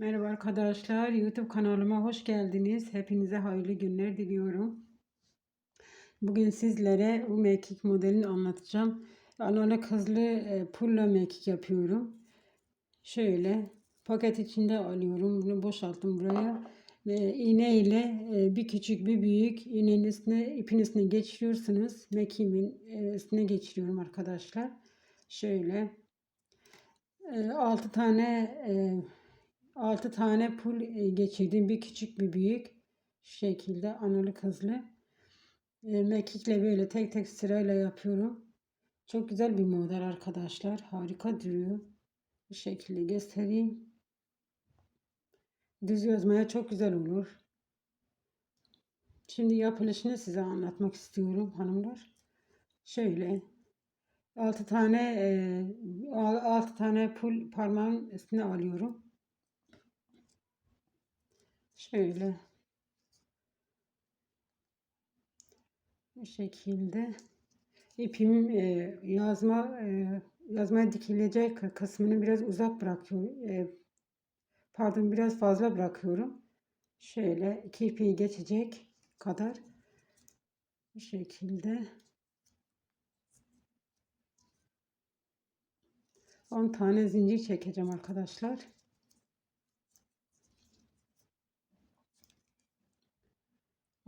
Merhaba arkadaşlar, YouTube kanalıma hoş geldiniz. Hepinize hayırlı günler diliyorum. Bugün sizlere bu mekik modelini anlatacağım. Analı kızlı e, pulla mekik yapıyorum. Şöyle paket içinde alıyorum. Bunu boşalttım buraya. Ve iğne ile e, bir küçük bir büyük iğnenin üstüne ipin üstüne geçiriyorsunuz. Mekiğimin e, üstüne geçiriyorum arkadaşlar. Şöyle 6 tane 6 tane pul e, geçirdim. Bir küçük bir büyük. Şekilde analı kızlı. E, mekikle böyle tek tek sırayla yapıyorum. Çok güzel bir model arkadaşlar. Harika duruyor. Bu şekilde göstereyim. Düz yazmaya çok güzel olur. Şimdi yapılışını size anlatmak istiyorum hanımlar. Şöyle 6 tane 6 tane pul parmağın üstüne alıyorum. Şöyle. Bu şekilde ipim e, yazma e, yazmaya dikilecek kısmını biraz uzak bırakıyorum. E, pardon biraz fazla bırakıyorum. Şöyle iki ipi geçecek kadar bu şekilde 10 tane zincir çekeceğim arkadaşlar.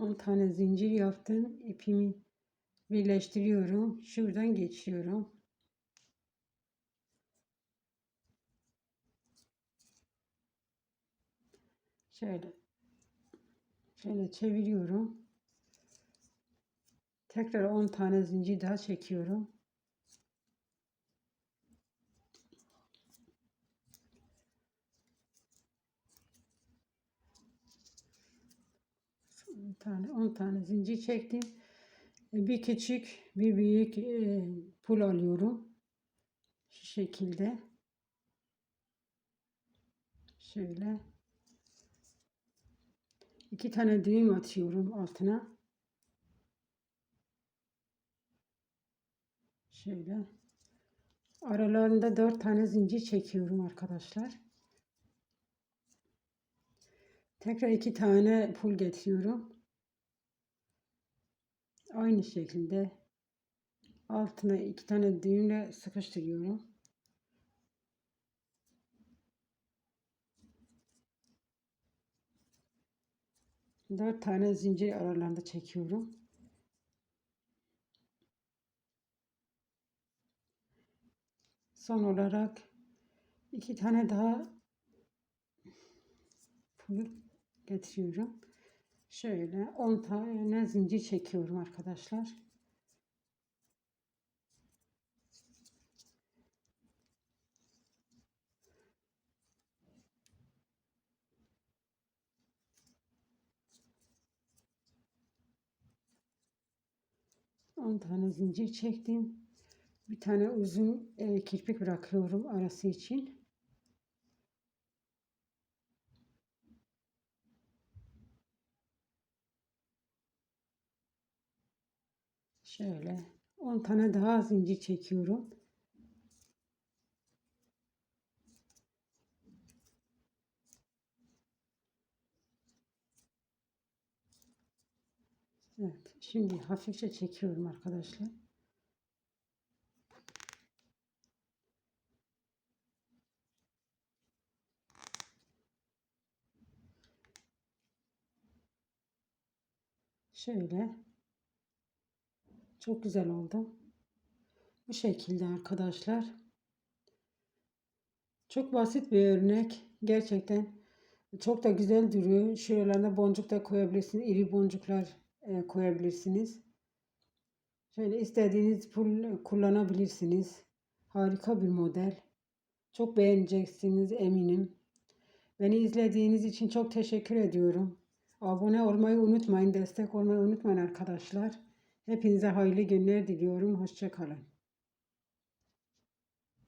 10 tane zincir yaptım. ipimi birleştiriyorum. Şuradan geçiyorum. Şöyle şöyle çeviriyorum. Tekrar 10 tane zincir daha çekiyorum. Tane 10 tane zincir çektim. E, bir küçük bir büyük e, pul alıyorum. Şu şekilde. Şöyle. iki tane düğüm atıyorum altına. Şöyle. Aralarında dört tane zincir çekiyorum arkadaşlar. Tekrar iki tane pul getiriyorum aynı şekilde altına iki tane düğümle sıkıştırıyorum. Dört tane zincir aralarında çekiyorum. Son olarak iki tane daha pul getiriyorum. Şöyle 10 tane zincir çekiyorum arkadaşlar. On tane zincir çektim. Bir tane uzun e, kirpik bırakıyorum arası için. Şöyle 10 tane daha zincir çekiyorum. Evet, şimdi hafifçe çekiyorum arkadaşlar. Şöyle çok güzel oldu. Bu şekilde arkadaşlar. Çok basit bir örnek. Gerçekten çok da güzel duruyor. Şuralarına boncuk da koyabilirsiniz. İri boncuklar e, koyabilirsiniz. Şöyle istediğiniz pul kullanabilirsiniz. Harika bir model. Çok beğeneceksiniz eminim. Beni izlediğiniz için çok teşekkür ediyorum. Abone olmayı unutmayın, destek olmayı unutmayın arkadaşlar. Hepinize hayırlı günler diliyorum. Hoşçakalın.